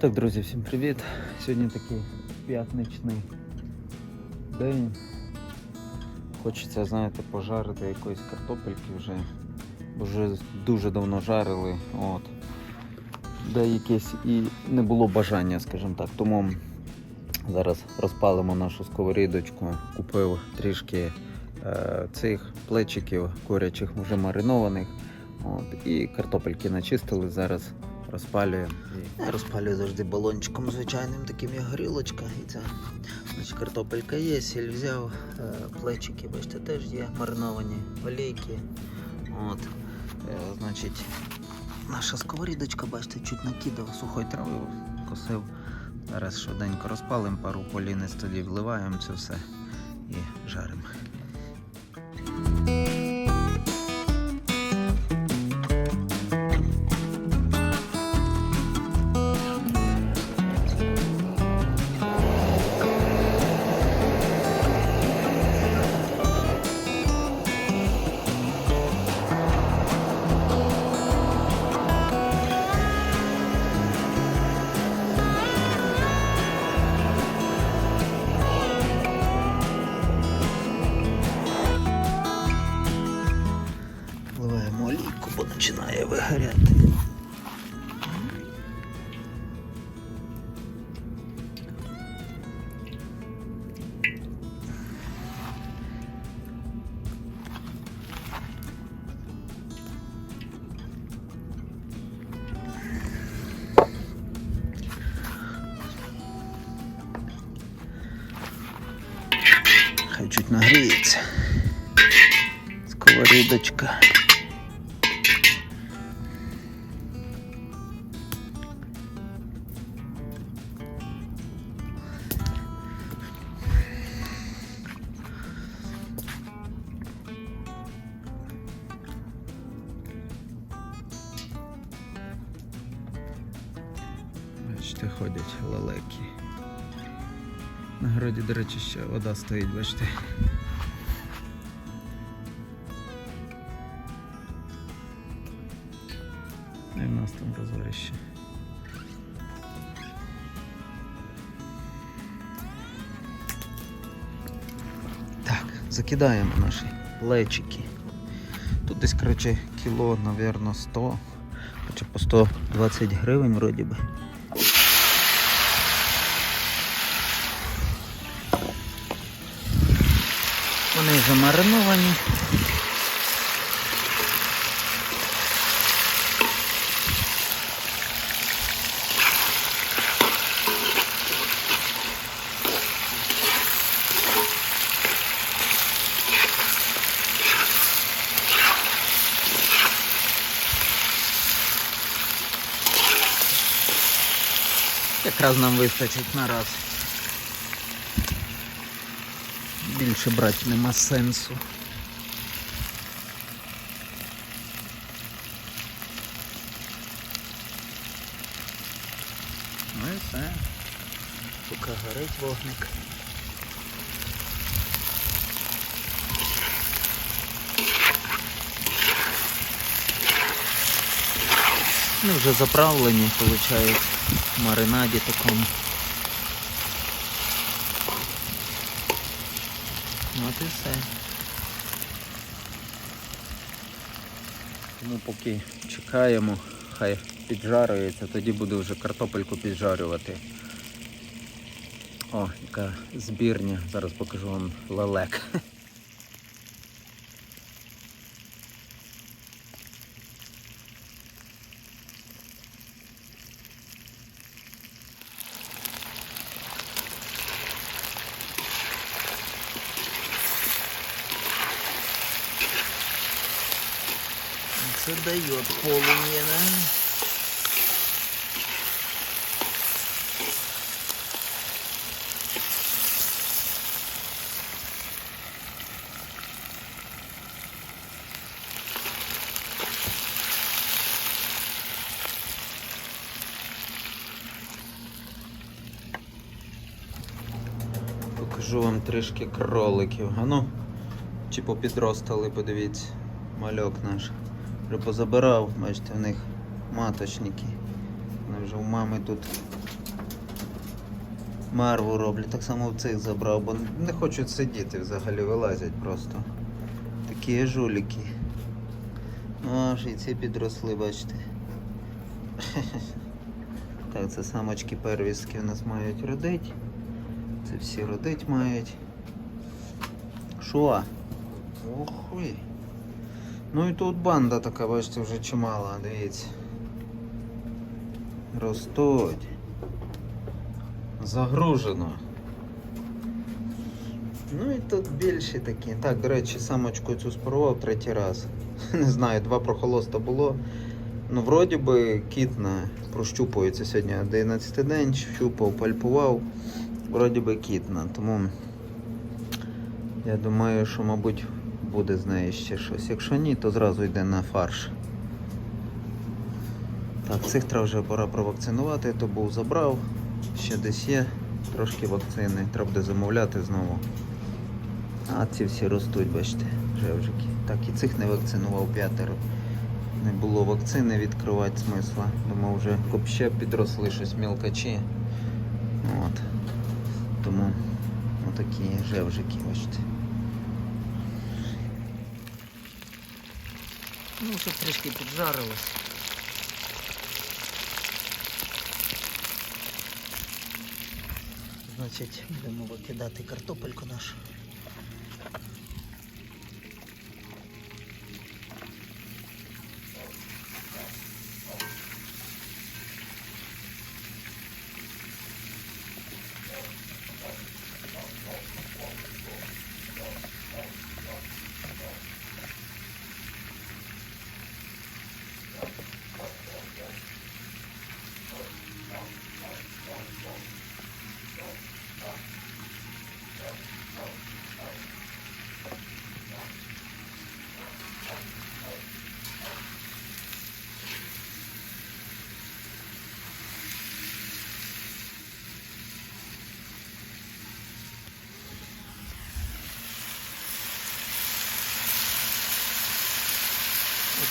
Так, друзі, всім привіт. Сьогодні такий п'ятничний день. Хочеться, знаєте, пожарити якоїсь картопельки вже. Вже дуже давно жарили. От. Де якесь і не було бажання, скажімо так. Тому зараз розпалимо нашу сковорідочку. Купив трішки е, цих плечиків курячих вже маринованих. От, і картопельки начистили. Зараз розпалюємо. Я розпалюю завжди балончиком звичайним, таким як горілочка. І це значить, картопелька є, сіль взяв, е, плечики, бачите, теж є мариновані, олійки. От, е, значить, наша сковорідочка, бачите, чуть накидав сухої трави, косив. Зараз швиденько розпалимо, пару полінець тоді вливаємо це все і жаримо. починає вигоряти. Хай чуть нагріється. Сковорідочка. Лелеки. На городі, до речі, ще вода стоїть, бачите. І в нас там розгорище. Так, закидаємо наші плечики. Тут десь, коротше, кіло, напевно, 100, хоча по 120 гривень вроді би. Вони вже мариновані. Якраз нам вистачить на раз. Більше брати нема сенсу. Ну і все. Поки горить вогник. Ну, вже заправлені, виходить, в маринаді такому. От і все. Тому поки чекаємо, хай піджарюється, тоді буду вже картопельку піджарювати. О, яка збірня. Зараз покажу вам лелек. Це дає полум'я, да? Покажу вам трішки кроликів. Ану, чи попідростали, подивіться, мальок наш. Вже позабирав, бачите, в них маточники. Вони вже у мами тут марву роблять. Так само в цих забрав, бо не хочуть сидіти взагалі, вилазять просто. Такі жуліки. Ну, аж і ці підросли, бачите. Так, це самочки первістки у нас мають родить. Це всі родить мають. Що? Ох ви. Ну і тут банда така, бачите, вже чимала, дивіться. Ростуть. Загружено. Ну і тут більші такі. Так, до речі, самочку цю спорував третій раз. Не знаю, два прохолоста було. Ну, вроді би кітна прощупується сьогодні 11 день, щупав, пальпував. Вроді би кітна, тому я думаю, що, мабуть, буде з неї ще щось. Якщо ні, то зразу йде на фарш. Так, цих треба вже пора провакцинувати, то був забрав. Ще десь є трошки вакцини. Треба буде замовляти знову. А ці всі ростуть, бачите, жевжики. Так, і цих не вакцинував п'ятеро. Не було вакцини відкривати смисла. Думав, вже копще підросли щось мілкачі. От. Тому отакі жевжики, бачите. Ну, щоб трішки піджарилось. Значить, будемо викидати картопельку нашу.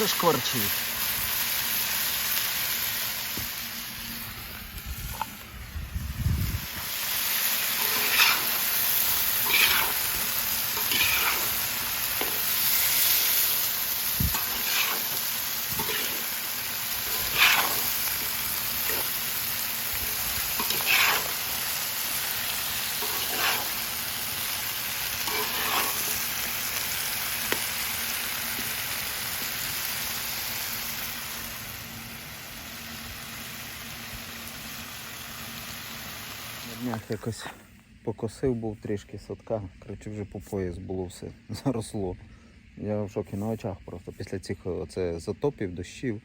Оце днях якось покосив був трішки садка. Коротше, вже по пояс було все заросло. Я в шокі на очах просто після цих оце, затопів, дощів.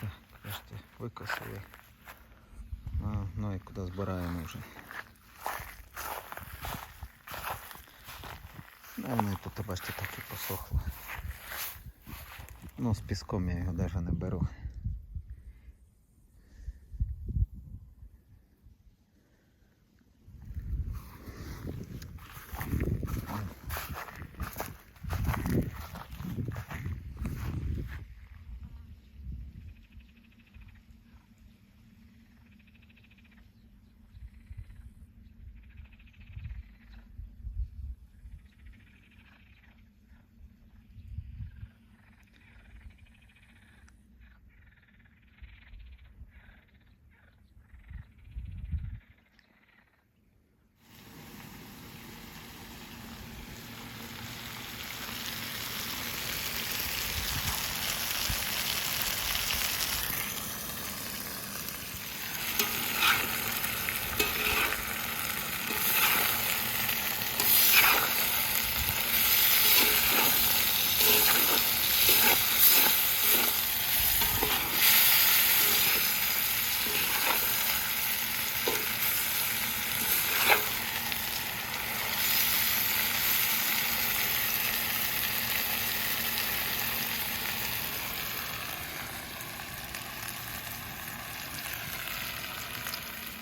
Так, викосили. А, ну і куди збираємо вже. А воно тут, бачите, так і посохло. Ну, з піском я його навіть не беру.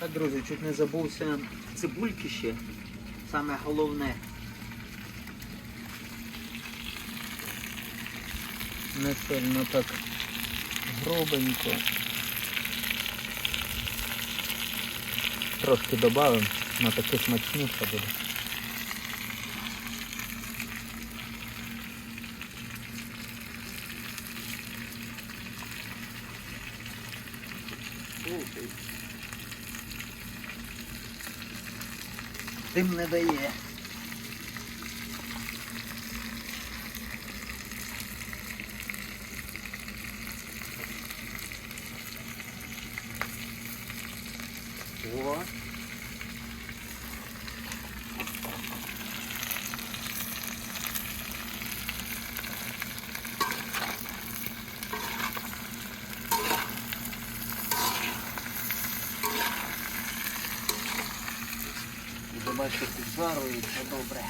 Так, друзі, чуть не забувся цибульки ще. Саме головне. Не сильно так грубенько. Трошки додамо, на таке смачніше буде. Дим не дає. О. бачити піджарується добре.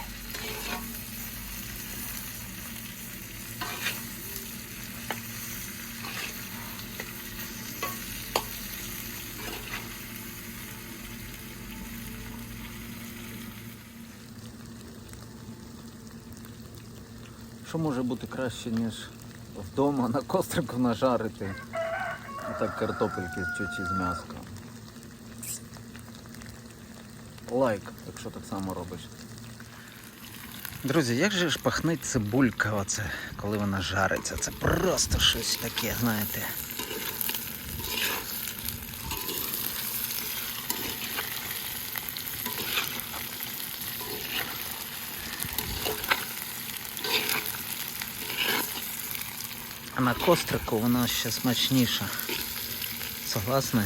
Що може бути краще, ніж вдома на кострику нажарити? Отак картопельки чуть з м'яском. Лайк, якщо так само робиш. Друзі, як же ж пахне цибулька, оце, коли вона жариться? Це просто щось таке, знаєте. А на кострику вона ще смачніша. Согласна?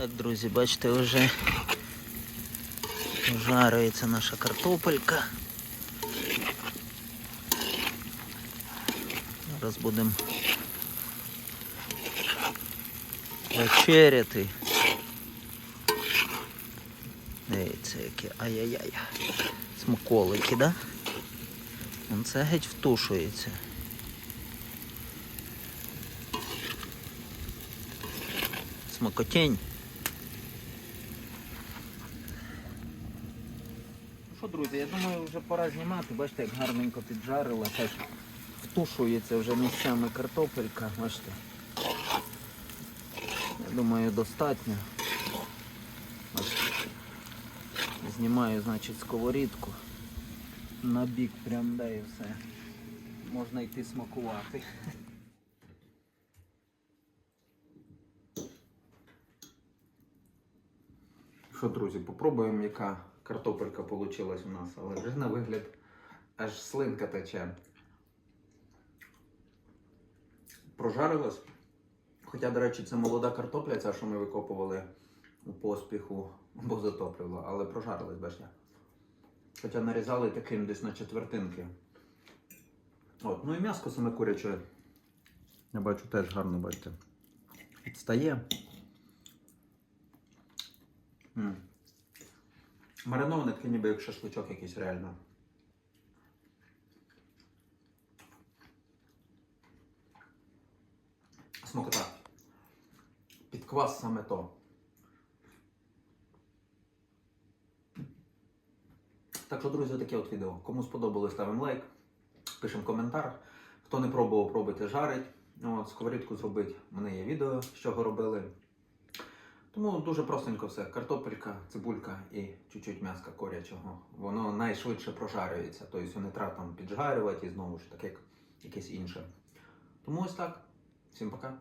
Так, друзі, бачите, вже жарується наша картопелька. Зараз будемо вечеряти. Дивіться, які ай-яй-яй. Смаколики, да? Вон Це геть втушується. Смакотень. Ну що, друзі, я думаю, вже пора знімати. Бачите, як гарненько піджарила. Теж втушується вже місцями картопелька. Бачите. Я думаю, достатньо. Бачите. Знімаю, значить, сковорідку. На бік прям да і все. Можна йти смакувати. Що, друзі, попробуємо, яка картопелька вийшла у нас, але вже на вигляд аж слинка тече. Прожарилась. Хоча, до речі, це молода картопля, ця, що ми викопували у поспіху, бо затоплювала, але прожарилась, бачите. Хоча нарізали таким десь на четвертинки. От, ну і м'яско саме куряче. Я бачу теж гарно, бачите. Відстає. М. Мариноване таке ніби як шашличок якийсь реально. Смокота. Підквас саме то. Так що, друзі, таке от відео. Кому сподобалось, ставимо лайк, пишемо коментар. Хто не пробував, пробуйте жарить. От, сковорідку зробить. У мене є відео, з чого робили. Тому дуже простенько все. Картопелька, цибулька і чуть-чуть м'яска корячого. Воно найшвидше прожарюється. Тобто не треба там піджарювати і знову ж таки як якесь інше. Тому ось так. Всім пока.